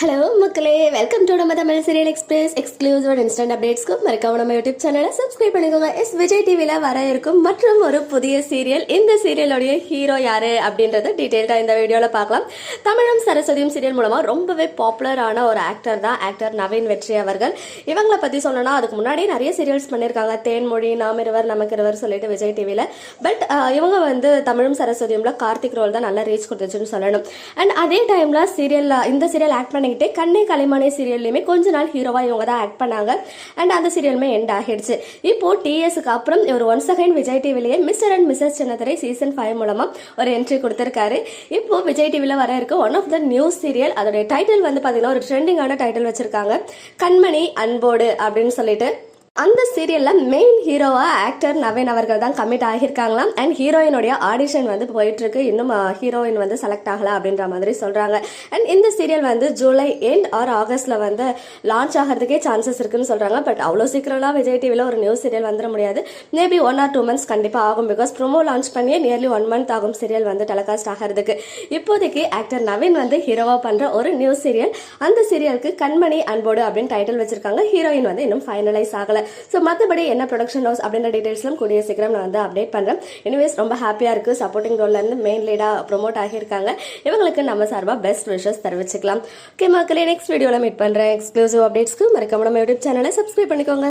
Hello மக்களே. Welcome to நம்ம Tamil serial express exclusive and instant அப்டேட்ஸ்க்கு மறக்காம நம்ம யூடியூப் சேனலை சப்ஸ்கிரைப் பண்ணிக்கோங்க. எஸ் விஜய் டிவியில் வர இருக்கும் மற்றும் ஒரு புதிய சீரியல் இந்த சீரியலுடைய ஹீரோ யார் அப்படின்றத டீட்டெயில்டாக இந்த வீடியோவில் பார்க்கலாம். தமிழும் சரஸ்வதியும் சீரியல் மூலமாக ரொம்பவே பாப்புலரான ஒரு ஆக்டர் தான் ஆக்டர் நவீன் வெற்றி அவர்கள். இவங்களை பற்றி சொல்லணும்னா அதுக்கு முன்னாடியே நிறைய சீரியல்ஸ் பண்ணியிருக்காங்க தேன்மொழி நாம் இருவர் நமக்கு இருவர் சொல்லிட்டு விஜய் டிவியில் பட் இவங்க வந்து தமிழும் சரஸ்வதியும்ல கார்த்திக் ரோல் தான் நல்லா ரீச் கொடுத்துச்சுன்னு சொல்லணும். அண்ட் அதே டைமில் சீரியல் இந்த சீரியல் ஆக்ட் பண்ணி பண்ணிக்கிட்டே கண்ணே கலைமானே சீரியல்லையுமே கொஞ்ச நாள் ஹீரோவாக இவங்க தான் ஆக்ட் பண்ணாங்க. அண்ட் அந்த சீரியலுமே எண்ட் ஆகிடுச்சு. இப்போ டிஎஸ்க்கு அப்புறம் இவர் ஒன்ஸ் அகைன் விஜய் டிவிலேயே மிஸ்டர் அண்ட் மிஸ்ஸஸ் சின்னத்திரை சீசன் ஃபைவ் மூலமாக ஒரு என்ட்ரி கொடுத்துருக்காரு. இப்போ விஜய் டிவியில் வர இருக்க one of the new serial அதோடைய டைட்டில் வந்து பார்த்தீங்கன்னா ஒரு ட்ரெண்டிங்கான டைட்டில் வச்சிருக்காங்க. கண்மணி அன்போடு அப்படின்னு சொல்லிட்டு அந்த சீரியலில் மெயின் ஹீரோவாக ஆக்டர் நவீன் அவர்கள் தான் கமிட் ஆகியிருக்காங்களாம். அண்ட் ஹீரோயினுடைய ஆடிஷன் வந்து போயிட்டுருக்கு. இன்னும் ஹீரோயின் வந்து செலக்ட் ஆகலை அப்படின்ற மாதிரி சொல்கிறாங்க அண்ட் இந்த சீரியல் வந்து ஜூலை எண்ட் ஆர் ஆகஸ்டில் வந்து லான்ச் ஆகிறதுக்கே சான்சஸ் இருக்குன்னு சொல்கிறாங்க பட் அவ்வளோ சீக்கிரம்லாம் விஜய் டிவியில் ஒரு நியூஸ் சீரியல் வந்துட முடியாது. Maybe one or two months கண்டிப்பாக ஆகும். பிகாஸ் ப்ரோமோ லான்ச் பண்ணியே நியர்லி ஒன் மந்த் ஆகும் சீரியல் வந்து டெலிகாஸ்ட் ஆகிறதுக்கு. இப்போதைக்கு ஆக்டர் நவீன் வந்து ஹீரோவாக பண்ணுற ஒரு நியூஸ் சீரியல் அந்த சீரியலுக்கு கண்மணி அன்போடு அப்படின்னு டைட்டில் வச்சிருக்காங்க. ஹீரோயின் வந்து இன்னும் ஃபைனலைஸ் ஆகலை. ஸோ மற்றபடி என்ன ப்ரொடக்ஷன் ஹவுஸ் அப்படின்ற டீட்டெயில்ஸ்லாம் கூடிய சீக்கிரம் நான் வந்து அப்டேட் பண்ணுறேன் எனிவேஸ் ரொம்ப ஹாப்பியாக இருக்குது சப்போர்ட்டிங் ரோல்லேருந்து மெயின் லீடாக ப்ரொமோட் ஆகியிருக்காங்க. இவங்களுக்கு நம்ம சார்பாக பெஸ்ட் விஷஸ் தெரிவிச்சுக்கலாம். ஓகே மக்களே நெக்ஸ்ட் வீடியோவில் மீட் பண்ணுறேன் எக்ஸ்க்ளூசிவ் அப்டேட்ஸ்க்கு மறக்காம நம்ம யூடியூப் சேனலை சப்ஸ்கிரைப் பண்ணிக்கோங்க.